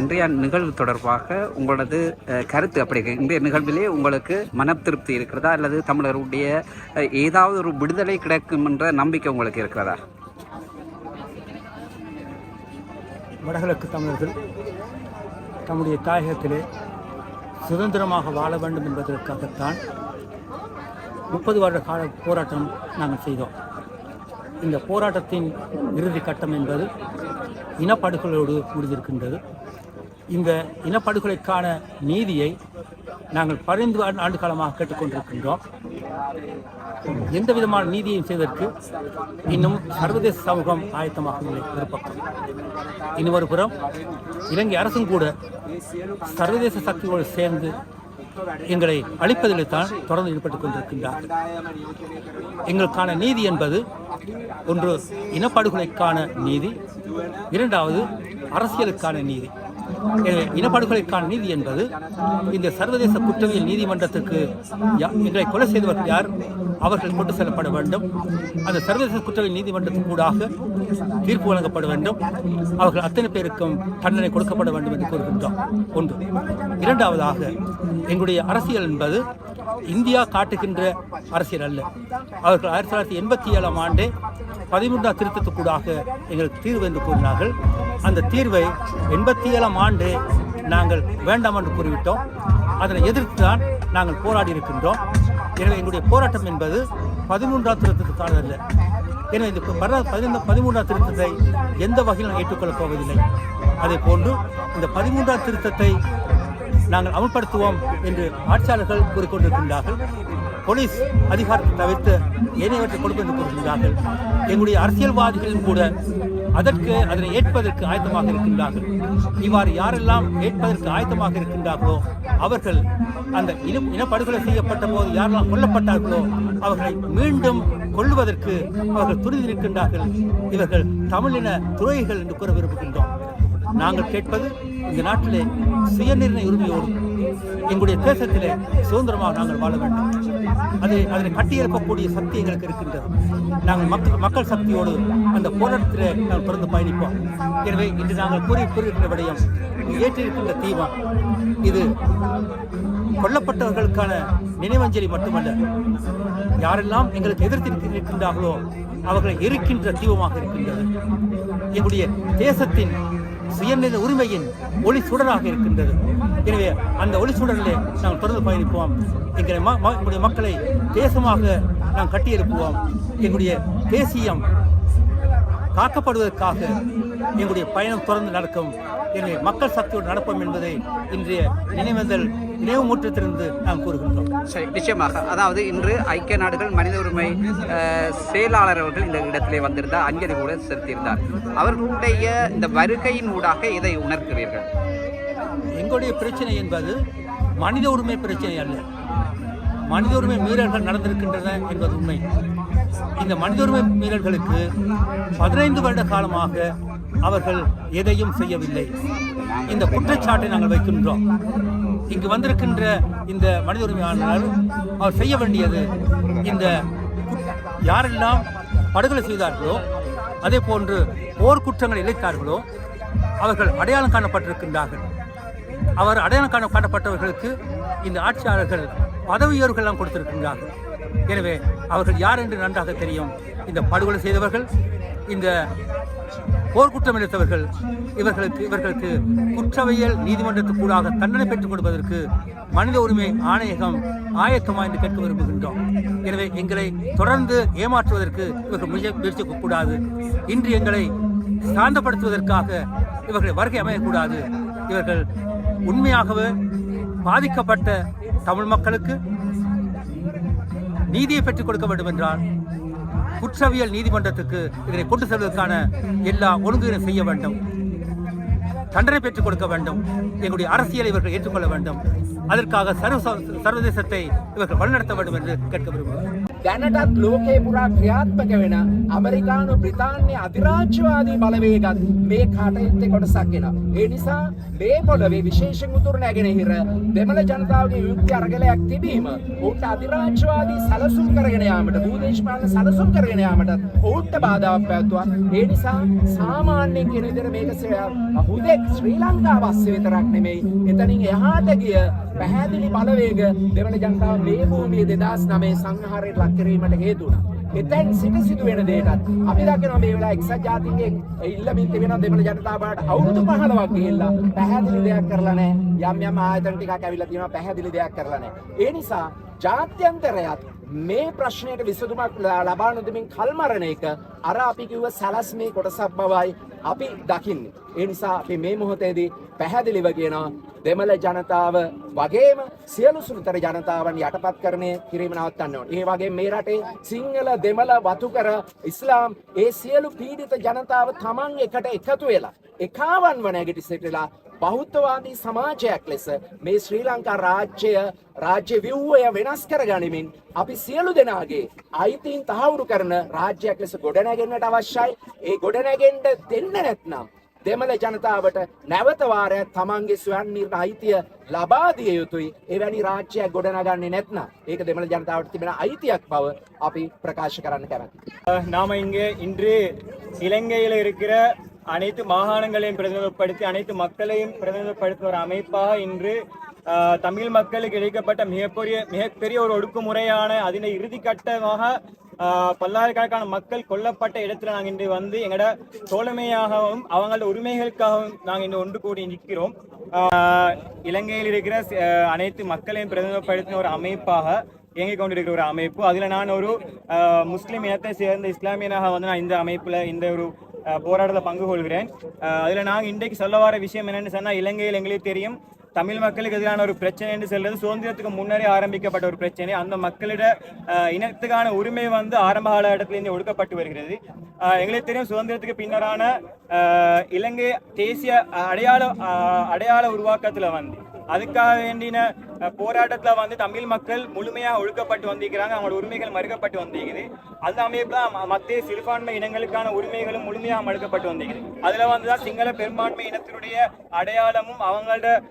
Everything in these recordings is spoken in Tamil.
இன்றைய நிகழ்வு தொடர்பாக உங்களது கருத்து அப்படி இருக்கு. இன்றைய நிகழ்விலே உங்களுக்கு மன திருப்தி இருக்கிறதா அல்லது தமிழருடைய ஏதாவது ஒரு விடுதலை கிடைக்கும் என்ற நம்பிக்கை உங்களுக்கு இருக்கிறதா? வடகிழக்கு தமிழர்கள் தம்முடைய தாயகத்திலே சுதந்திரமாக வாழ வேண்டும் என்பதற்காகத்தான் முப்பது வருட கால போராட்டம் நாங்கள் செய்தோம். இந்த போராட்டத்தின் இறுதி கட்டம் என்பது இனப்படுகொலையோடு முடிந்திருக்கின்றது. இந்த இனப்படுகொலைக்கான நீதியை நாங்கள் பதினைந்து ஆண்டு- காலமாக கேட்டுக்கொண்டிருக்கின்றோம். எந்த விதமான நீதியையும் செய்வதற்கு இன்னும் சர்வதேச சமூகம் ஆயத்தமாக இல்லை ஒரு பக்கம் இன்னொரு புறம் இலங்கை அரசும் கூட சர்வதேச சக்திகளோடு சேர்ந்து எங்களை அழிப்பதில் தான் தொடர்ந்து ஈடுபட்டுக் கொண்டிருக்கின்றார்கள். எங்களுக்கான நீதி என்பது ஒன்று இனப்படுகொலைக்கான நீதி இரண்டாவது அரசியலுக்கான நீதி. இனப்படுகொலைக்கான நீதி என்பது இந்த சர்வதேச குற்றவியல் நீதிமன்றத்துக்கு யா- எங்களை கொலை செய்தவர்கள் யார்? அவர்கள் கொண்டு செல்லப்பட வேண்டும். அந்த சர்வதேச குற்றவியல் நீதிமன்றத்துக்கு கூடாக தீர்ப்பு வழங்கப்பட வேண்டும். அவர்கள் அத்தனை பேருக்கும் தண்டனை கொடுக்கப்பட வேண்டும் என்று கூறுகின்றோம். ஒன்று. இரண்டாவதாக எங்களுடைய அரசியல் என்பது இந்தியா காட்டுகின்ற அரசியல் அல்ல. அவர்கள் ஆயிரத்தி தொள்ளாயிரத்தி எண்பத்தி ஏழாம் ஆண்டே பதிமூன்றாம் திருத்தத்துக்கூடாக எங்களுக்கு தீர்வு என்று கூறினார்கள். அந்த தீர்வை எண்பத்தி ஏழாம் ஆண்டு நாங்கள் வேண்டாம் என்று கூறிவிட்டோம். அதனை எதிர்த்து தான் நாங்கள் போராடி இருக்கின்றோம். எனவே எங்களுடைய போராட்டம் என்பது பதிமூன்றாம் திருத்தத்துக்கானதல்ல எனவே இந்த பதினைந்து பதிமூன்றாம் திருத்தத்தை எந்த வகையில் நான் ஏற்றுக்கொள்ளப் போவதில்லை? அதே போன்று இந்த பதிமூன்றாம் திருத்தத்தை நாங்கள் அமல்படுத்துவோம் என்று ஆட்சியாளர்கள் கூறிக்கொண்டிருக்கின்றார்கள். போலீஸ் அதிகாரத்தை தவிர்த்து ஏனையவற்றை கொடுக்கும் என்று கூறுகின்றார்கள். எங்களுடைய அரசியல்வாதிகளும் கூட அதற்கு அதனை ஏற்பதற்கு ஆயத்தமாக இருக்கின்றார்கள். இவ்வாறு யாரெல்லாம் ஏற்பதற்கு ஆயத்தமாக இருக்கின்றார்களோ அவர்கள் அந்த இன இனப்படுகொலை செய்யப்பட்ட போது யாரெல்லாம் கொல்லப்பட்டார்களோ அவர்களை மீண்டும் கொள்ளுவதற்கு அவர்கள் துரிதிருக்கின்றார்கள் இவர்கள் தமிழின துறைகள் என்று கூற விரும்புகின்றோம். நாங்கள் கேட்பது இந்த நாட்டிலே சுயநிர்ணய உரிமையோடு எங்களுடைய தேசத்திலே சுதந்திரமாக நாங்கள் வாழ வேண்டும். அது அதனை கட்டியெழுப்பக்கூடிய சக்தி எங்களுக்கு இருக்கின்றது. நாங்கள் மக்கள் மக்கள் சக்தியோடு அந்த போராட்டத்தில் நாங்கள் தொடர்ந்து பயணிப்போம். எனவே இன்று நாங்கள் கூறி கூறுகின்ற விடயம் ஏற்றிருக்கின்ற தீபம். இது கொல்லப்பட்டவர்களுக்கான நினைவஞ்சலி மட்டுமல்ல யாரெல்லாம் எங்களுக்கு எதிர்த்து இருக்கின்றார்களோ அவர்களை எரிக்கின்ற தீபமாக இருக்கின்றது. எங்களுடைய தேசத்தின் சுயநிலை உரிமையின் ஒளி சுடராக இருக்கின்றது. எனவே அந்த ஒளி சுடரிலே நாங்கள் தொடர்ந்து பயணிப்போம். எங்களை ம- ம- எங்களுடைய மக்களை தேசமாக நாம் கட்டியெழுப்புவோம். எங்களுடைய தேசியம் காக்கப்படுவதற்காக எங்களுடைய பயணம் தொடர்ந்து நடக்கும். எனவே மக்கள் சக்தியோடு நடப்போம் என்பதை இன்றைய நினைவேந்தல் நினைவு முற்றத்திலிருந்து நாம் கூறுகின்றோம். சரி நிச்சயமாக. அதாவது இன்று ஐக்கிய நாடுகள் மனித உரிமை செயலாளர் அவர்கள் இந்த இடத்திலே வந்திருந்தார் அஞ்சலி கூட செலுத்தியிருந்தார். அவர்களுடைய இந்த வருகையின் ஊடாக இதை உணர்கிறீர்கள். எங்களுடைய பிரச்சனை என்பது மனித உரிமை பிரச்சனை அல்ல. மனித உரிமை மீறல்கள் நடந்திருக்கின்றன என்பது உண்மை. இந்த மனித உரிமை மீறல்களுக்கு பதினைந்து வருட காலமாக அவர்கள் எதையும் செய்யவில்லை. இந்த குற்றச்சாட்டை நாங்கள் வைக்கின்றோம். இங்கு வந்திருக்கின்ற இந்த மனித உரிமை அவர் செய்ய வேண்டியது இந்த யாரெல்லாம் படுகொலை செய்தார்களோ அதே போன்று போர் இழைத்தார்களோ அவர்கள் அடையாளம் காணப்பட்டிருக்கின்றார்கள். அவர் அடையாளம் காண காணப்பட்டவர்களுக்கு இந்த ஆட்சியாளர்கள் பதவி உயர்வுகள் கொடுத்திருக்கின்றார்கள். எனவே அவர்கள் யார் என்று நன்றாக தெரியும். இந்த படுகொலை செய்தவர்கள் இந்த போர்க்குற்றம் இழைத்தவர்கள் இவர்களுக்கு இவர்களுக்கு குற்றவியல் நீதிமன்றத்துக்கு கூடாக தண்டனை பெற்றுக் கொடுப்பதற்கு மனித உரிமை ஆணையகம் ஆயத்தமா என்று கேட்க விரும்புகின்றோம். எனவே எங்களை தொடர்ந்து ஏமாற்றுவதற்கு இவர்கள் முயற்சி முயற்சிக்கக்கூடாது இன்று எங்களை சாந்தப்படுத்துவதற்காக இவர்களை வருகை அமையக்கூடாது. இவர்கள் உண்மையாகவே பாதிக்கப்பட்ட தமிழ் மக்களுக்கு நீதியை பெற்றுக் கொடுக்க வேண்டும் என்றால் குற்றவியல் நீதிமன்றத்துக்கு இதனை கொண்டு செல்வதற்கான எல்லா ஒழுங்குகளையும் செய்ய வேண்டும். தண்டனை பெற்றுக் கொடுக்க வேண்டும். எங்களுடைய அரசியலை இவர்கள் ஏற்றுக்கொள்ள வேண்டும். அதற்காக சர்வ சர்வதேசத்தை இவர்கள் வழிநடத்த வேண்டும் என்று கேட்க விரும்புகிறேன் දැනටත් ලෝකේ පුරා ක්‍රියාත්මක වෙන ඇමරිකානු බ්‍රිතාන්‍ය අධිරාජ්‍යවාදී බලවේගත් මේ කටයුත්තේ කොටසක් වෙනවා. ඒ නිසා මේ පොළවේ විශේෂයෙන් උතුරු නැගෙනහිර දෙමළ ජනතාවගේ යුක්ති අරගලයක් තිබීම ඔවුන්ට අධිරාජ්‍යවාදී සැලසුම් කරගෙන යාමට භූදේශපාලන සැලසුම් කරගෙන යාමට ඔවුන්ට බාධාවක් පැවැත්තුවා. ඒ නිසා සාමාන්‍යයෙන් කියන විදිහට මේක සේ- හුදෙක් ශ්‍රී ලංකාව අස්සේ විතරක් නෙමෙයි එතනින් එහාට ගිය පැහැදිලි බලවේග දෙමළ ජනතාව මේ භූමියේ 2009 සංහාරයට ලක් කිරීමට හේතු වුණා. එතැන් සිට සිදුවෙන දේටත් අපි දකිනවා මේ වෙලාව එක්සත් ජාතීන්ගෙන් ඉල්ලමින් තිබෙන දෙමළ ජනතාවට අවුරුදු 15ක් ගිහිල්ලා පැහැදිලි දෙයක් කරලා නැහැ. යම් යම් ආයතන ටිකක් ඇවිල්ලා තියෙනවා පැහැදිලි දෙයක් කරලා නැහැ. ඒ නිසා ජාත්‍යන්තරයත් මේ ප්‍රශ්නයට විසඳුමක් ල- ලබා නොදෙමින් කල්මරණ එක අර අපි කිව්ව සැලස්මේ කොටසක් බවයි අපි දකින්නේ. ඒ නිසා අපි මේ මොහොතේදී පැහැදිලිව කියනවා දෙමළ ජනතාව වගේම සියලු සුළුතර ජනතාවන් යටපත් කරණය කිරීම නවත්තන්න ඕනේ. ඒ වගේ මේ රටේ සිංහල දෙමළ වතුකර ඉස්ලාම් ඒ සියලු පීඩිත ජනතාව තමන් එකට එකතු වෙලා එකාවන්ව නැගිටි සිටලා බෞද්ධවාදී සමාජයක් ලෙස මේ ශ්‍රී ලංකා රාජ්‍යය රාජ්‍ය ව්‍යුහය වෙනස් කර ගනිමින් අපි සියලු දෙනාගේ අයිතීන් තහවුරු කරන රාජ්‍යයක් ලෙස ගොඩනැගෙන්නට අවශ්‍යයි. ඒ ගොඩනැගෙන්න දෙන්න නැත්නම් දෙමළ ජනතාවට නැවත වාරයක් තමන්ගේ ස්වයන් නිර්ණ අයිතිය ලබා දිය යුතුයි. එවැනි රාජ්‍යයක් ගොඩනගන්නේ නැත්නම් ඒක දෙමළ ජනතාවට තිබෙන අයිතියක් බව අපි ප්‍රකාශ කරන්න කැමතියි. அஹ் நாம இங்கே இன்று இலங்கையில் இருக்கிற அனைத்து மாகாணங்களையும் பிரதிநிதிப்படுத்தி அனைத்து மக்களையும் பிரதிநிதிப்படுத்தும் ஒரு அமைப்பாக இன்று தமிழ் மக்களுக்கு இழைக்கப்பட்ட மிகப்பெரிய மிகப்பெரிய ஒரு ஒடுக்குமுறையான அதனை இறுதிக்கட்டமாக பல்லாயிரக்கணக்கான மக்கள் கொல்லப்பட்ட இடத்துல நாங்கள் இன்று வந்து எங்களோட தோழமையாகவும் அவங்களோட உரிமைகளுக்காகவும் நாங்கள் இன்று ஒன்று கூடி நிற்கிறோம். இலங்கையில் இருக்கிற அனைத்து மக்களையும் பிரதிநிதிப்படுத்தின ஒரு அமைப்பாக இயங்கிக் கொண்டிருக்கிற ஒரு அமைப்பு. அதில் நான் ஒரு முஸ்லீம் இனத்தை சேர்ந்த இஸ்லாமியனாக வந்து நான் இந்த அமைப்பில் இந்த ஒரு போராட்டத்தில் பங்கு கொள்கிறேன். அதில் நாங்கள் இன்றைக்கு சொல்ல வர விஷயம் என்னென்னு சொன்னால் இலங்கையில் எங்களுக்கு தெரியும் தமிழ் மக்களுக்கு எதிரான ஒரு பிரச்சனை என்று சொல்றது சுதந்திரத்துக்கு முன்னரே ஆரம்பிக்கப்பட்ட ஒரு பிரச்சனை. அந்த மக்களிட அஹ், இனத்துக்கான உரிமை வந்து ஆரம்ப காலகட்டத்திலிருந்து ஒடுக்கப்பட்டு வருகிறது. அஹ், எங்களுக்கு தெரியும் சுதந்திரத்துக்கு பின்னரான இலங்கை தேசிய அடையாள அடையாள உருவாக்கத்தில் வந்து அதுக்காக வேண்டின போராட்டத்தில் போராட்டத்துல வந்து தமிழ் மக்கள் முழுமையா ஒழுக்கப்பட்டு வந்திருக்கிறாங்க. அவங்களோட உரிமைகள் மறுக்கப்பட்டு வந்திருக்குது. அந்த அமைப்புல மத்திய சிறுபான்மை இனங்களுக்கான உரிமைகளும் முழுமையாக மறுக்கப்பட்டு வந்திருக்குது. அதுல வந்துதான் சிங்கள பெரும்பான்மை இனத்தினுடைய அடையாளமும் அவங்களோட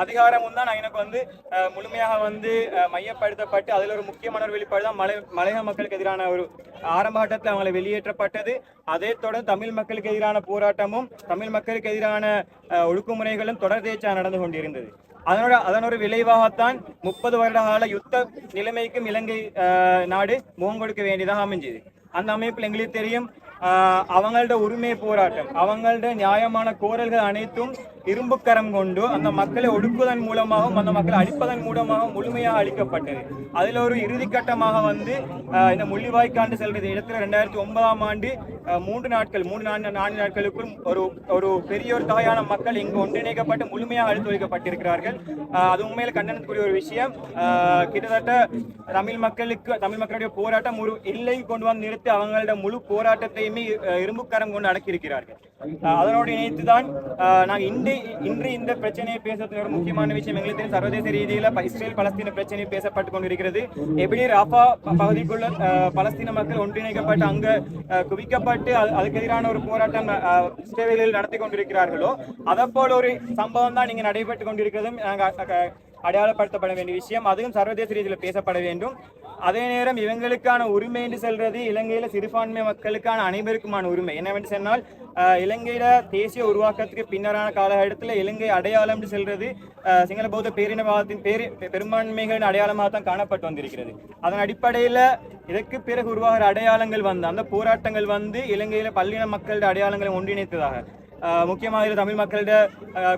அதிகாரமும் தான் எனக்கு வந்து அஹ், முழுமையாக வந்து அஹ், மையப்படுத்தப்பட்டு அதில் ஒரு முக்கியமான ஒரு வெளிப்பாடு தான் மலை மலையக மக்களுக்கு எதிரான ஒரு ஆரம்ப கட்டத்தில் அவங்களை வெளியேற்றப்பட்டது. அதே தொடர்ந்து தமிழ் மக்களுக்கு எதிரான போராட்டமும் தமிழ் மக்களுக்கு எதிரான அஹ், ஒடுக்குமுறைகளும் நடந்து கொண்டிருந்தது. அதனோட அதனோட விளைவாகத்தான் முப்பது வருட கால யுத்த நிலைமைக்கும் இலங்கை அஹ், நாடு முகம் கொடுக்க வேண்டியதாக அமைஞ்சது. அந்த அமைப்பில் எங்களுக்கு தெரியும் அவங்களோட உரிமை போராட்டம் அவங்களோட நியாயமான கோரல்கள் அனைத்தும் இரும்புக்கரம் கொண்டு அந்த மக்களை ஒடுக்குவதன் மூலமாகவும் அந்த மக்களை அழிப்பதன் மூலமாகவும் முழுமையாக அழிக்கப்பட்டது. அதில் ஒரு இறுதிக்கட்டமாக வந்து இந்த முள்ளிவாய்க்காண்டு செல்றது. இடத்துல ரெண்டாயிரத்தி ஒன்பதாம் ஆண்டு மூன்று நாட்கள் மூன்று நான்கு நான்கு நாட்களுக்குள் ஒரு ஒரு பெரிய ஒரு தொகையான மக்கள் இங்கு ஒன்றிணைக்கப்பட்டு முழுமையாக அழித்து வைக்கப்பட்டிருக்கிறார்கள். அது உண்மையில் கண்டனத்துக்குரிய ஒரு விஷயம். கிட்டத்தட்ட தமிழ் மக்களுக்கு தமிழ் மக்களுடைய போராட்டம் ஒரு எல்லை கொண்டு வந்து நிறுத்தி அவங்களோட முழு போராட்டத்தையுமே இரும்புக்கரம் கொண்டு அடக்கியிருக்கிறார்கள். அஹ், அதனோடு இணைத்துதான் அஹ், நாங்கள் இன்றைய இன்று இந்த பிரச்சனையை பேசுறதுக்கு ஒரு முக்கியமான விஷயம் எங்களுக்கு தெரியும் சர்வதேச ரீதியில இஸ்ரேல் பலஸ்தீன பிரச்சனை பேசப்பட்டு கொண்டிருக்கிறது. எப்படி ராஃபா பகுதிக்குள்ள பலஸ்தீன மக்கள் ஒன்றிணைக்கப்பட்டு அங்க குவிக்கப்பட்டு அதுக்கு எதிரான ஒரு போராட்டம் இஸ்ரேலில் நடத்தி கொண்டிருக்கிறார்களோ அதை போல ஒரு சம்பவம் தான் இங்க நடைபெற்று கொண்டிருக்கிறதும் நாங்கள் அடையாளப்படுத்தப்பட வேண்டிய விஷயம். அதுவும் சர்வதேச ரீதியில் பேசப்பட வேண்டும். அதே நேரம் இவங்களுக்கான உரிமை என்று சொல்றது இலங்கையில சிறுபான்மை மக்களுக்கான அனைவருக்குமான உரிமை. என்னவென்று சொன்னால் இலங்கையில தேசிய உருவாக்கத்துக்கு பின்னரான காலகட்டத்தில் இலங்கை அடையாளம் என்று சொல்றது சிங்கள பௌத்த பேரினவாதத்தின் பேரி பெரும்பான்மைகளின் அடையாளமாக தான் காணப்பட்டு வந்திருக்கிறது. அதன் அடிப்படையில் இதற்கு பிறகு உருவாகிற அடையாளங்கள் வந்து அந்த போராட்டங்கள் வந்து இலங்கையில பல்லின மக்களோட அடையாளங்களை ஒன்றிணைத்ததாக. முக்கியமாக இதுல தமிழ் மக்களிட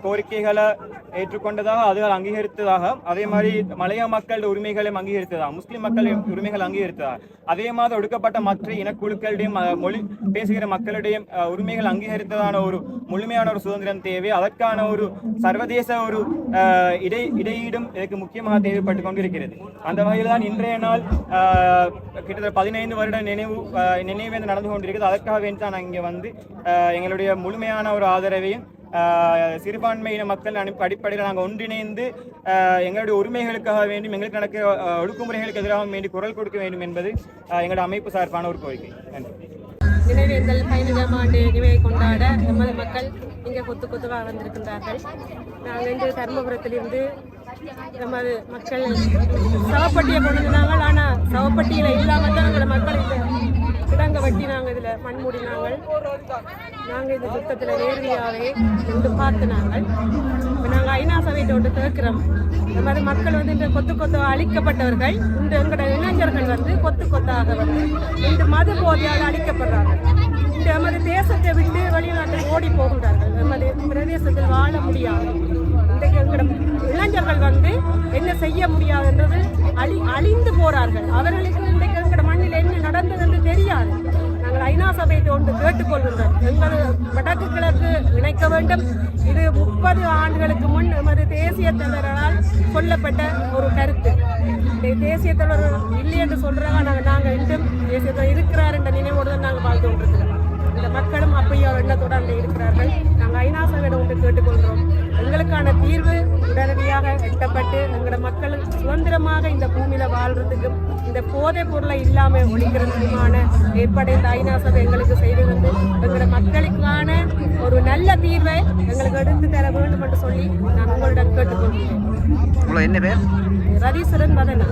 கோரிக்கைகளை ஏற்றுக்கொண்டதாக அதுகள் அங்கீகரித்ததாக அதே மாதிரி மலைய மக்களோட உரிமைகளையும் அங்கீகரித்ததாக முஸ்லிம் மக்கள் உரிமைகள் அங்கீகரித்ததாக அதே மாதிரி ஒடுக்கப்பட்ட மற்ற இனக்குழுக்களுடையும் மொழி பேசுகிற மக்களுடைய உரிமைகள் அங்கீகரித்ததான ஒரு முழுமையான ஒரு சுதந்திரம் தேவை. அதற்கான ஒரு சர்வதேச ஒரு அஹ், இடை இடையீடும் இதற்கு முக்கியமாக தேவைப்பட்டு கொண்டிருக்கிறது. அந்த வகையில் தான் இன்றைய நாள் கிட்டத்தட்ட பதினைந்து வருட நினைவு நினைவு நினைவேந்து நடந்து கொண்டிருக்கிறது. அதற்காக வேண்டி தான் இங்கே வந்து எங்களுடைய முழுமையான ஒரு ஆதரவையும் சிறுபான்மையின மக்கள் அனுப்பி அடிப்படையில் நாங்கள் ஒன்றிணைந்து எங்களுடைய உரிமைகளுக்காக வேண்டும் எங்களுக்கு நடக்க ஒடுக்குமுறைகளுக்கு எதிராக வேண்டி குரல் கொடுக்க வேண்டும் என்பது எங்களுடைய அமைப்பு சார்பான ஒரு கோரிக்கை. நன்றி. நினைவேந்தல் பதினஞ்சாம் ஆண்டு நினைவை கொண்டாட நமது மக்கள் இங்கே கொத்து கொத்துவாக வந்திருக்கின்றார்கள். நாங்கள் இன்று தர்மபுரத்திலிருந்து நமது மக்கள் சவப்பட்டியை கொண்டு வந்தாங்க ஆனால் சவப்பட்டியில் இல்லாமல் தான் எங்களை மக்கள் கிடங்க வட்டி நாங்கள் இதில் மண் மூடினாங்கள் நாங்கள் இந்த சுத்தத்தில் நேரடியாகவே கொண்டு பார்த்து நாங்கள். இப்போ நாங்கள் ஐநா சபையிட்ட ஒன்று கேட்குறோம் இந்த மாதிரி மக்கள் வந்து இந்த கொத்து கொத்து அழிக்கப்பட்டவர்கள். இந்த எங்களோட இளைஞர்கள் வந்து கொத்து கொத்தாக வந்து இந்த மது போதையால் அழிக்கப்படுறாங்க. இந்த மாதிரி தேசத்தை விட்டு வெளிநாட்டில் ஓடி போகின்றார்கள். நமது பிரதேசத்தில் வாழ முடியாது. இன்றைக்கு எங்களோட இளைஞர்கள் வந்து என்ன செய்ய முடியாதுன்றது அழி அழிந்து போறார்கள். அவர்களுக்கு இன்றைக்கு எங்களோட என்ன நடந்தது என்று தெரியாது. நாங்கள் ஐநா சபையிட்டு ஒன்று கேட்டுக்கொள்கின்றோம். எங்கள் வடக்கு கிழக்கு இணைக்க வேண்டும். இது முப்பது ஆண்டுகளுக்கு முன் எமது தேசிய தலைவரால் சொல்லப்பட்ட ஒரு கருத்து. தேசிய தலைவர் இல்லை என்று சொல்கிறாங்க நாங்கள் நாங்கள் இன்றும் தேசிய தலைவர் இருக்கிறார் என்ற நினைவோடு தான் நாங்கள் வாழ்ந்து இந்த மக்களும் அப்படியே எண்ணத்தோடு அங்கே இருக்கிறார்கள். நாங்கள் ஐநா சபையிடம் ஒன்று கேட்டுக்கொள்கிறோம். எங்களுக்கான தீர்வு உடனடியாக எட்டப்பட்டு எங்களோட மக்கள் சுதந்திரமாக இந்த பூமியில வாழ்றதுக்கும் இந்த போதைப் பொருளை இல்லாமல் ஒழிக்கிறதுக்குமான ஏற்பாடு இந்த ஐநா சபை எங்களுக்கு செய்து வந்து எங்களோட மக்களுக்கான ஒரு நல்ல தீர்வை எங்களுக்கு எடுத்து தர வேண்டும் என்று சொல்லி நான் உங்களிடம் கேட்டுக்கொள்கிறேன். என்ன பேர்? ரதீஸ்வரன் மதனா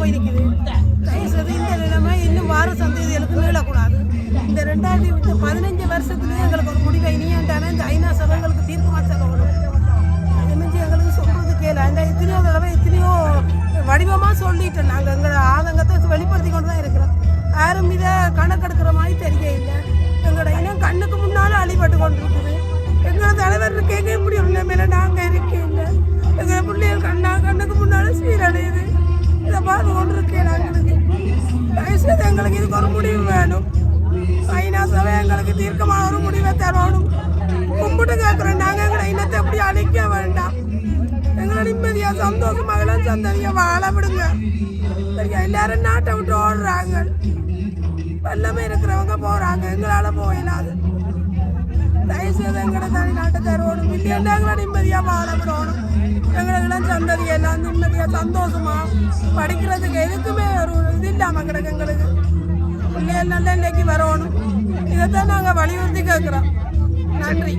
போயிருக்குது. தயவுசெய்து இந்த நிலைமை இன்னும் வார சந்ததிகளுக்கு மீளக்கூடாது. இந்த ரெண்டாயிரத்தி பதினஞ்சு வருஷத்துலேயே எங்களுக்கு ஒரு முடிவை இனியாண்டான இந்த ஐநா சபைகளுக்கு தீர்ப்பு மாற்றணும் இனிஞ்சு எங்களுக்கு சொல்கிறது கேளு. அந்த எத்தனையோ தடவை எத்தனையோ வடிவமாக சொல்லிட்டோம் நாங்கள் எங்களோட ஆதங்கத்தை வெளிப்படுத்தி கொண்டு தான் இருக்கிறோம். யாரும் இதை கணக்கெடுக்கிற மாதிரி தெரிய இல்லை எங்களோட இனம் கண்ணுக்கு முன்னால் அழிபட்டு கொண்டு இருக்குது எங்களோட தலைவர் கேட்க முடியும் நிலைமையில நாங்கள் இருக்கேன் எங்கள் பிள்ளைகள் கண்ணா கண்ணுக்கு முன்னால் சீரழியுது இந்த பார்த்து ஒன்று இருக்கேன் எங்களுக்கு தயவுசெய்து எங்களுக்கு இதுக்கு ஒரு முடிவு வேணும். ஐநா சபை எங்களுக்கு தீர்க்கமான ஒரு முடிவை தரணும். கும்பிட்டு கேட்குறோம் நாங்கள் எங்களை இனத்தை எப்படி அழிக்க வேண்டாம். எங்களை நிம்மதியாக சந்தோஷமாக இளம் சந்ததியை வாழ விடுங்க. சரியா? எல்லாரும் நாட்டை விட்டு ஓடுறாங்க. வெள்ளமே இருக்கிறவங்க போகிறாங்க எங்களால் போயிடாது தயவுசெய்து எங்களை தனி நாட்டை தருவணும் இல்லையா எங்களை நிம்மதியாக வாழ விடணும் எங்களை இளம் சந்ததி எல்லாம் நிம்மதியாக சந்தோஷமாக படிக்கிறதுக்கு எதுக்குமே ஒரு இது இல்லாமல் கிடக்கு எங்களுக்கு பிள்ளைகள் நல்ல இன்னைக்கு வரணும். இதைத்தான் நாங்கள் வலியுறுத்தி கேட்குறோம். நன்றி.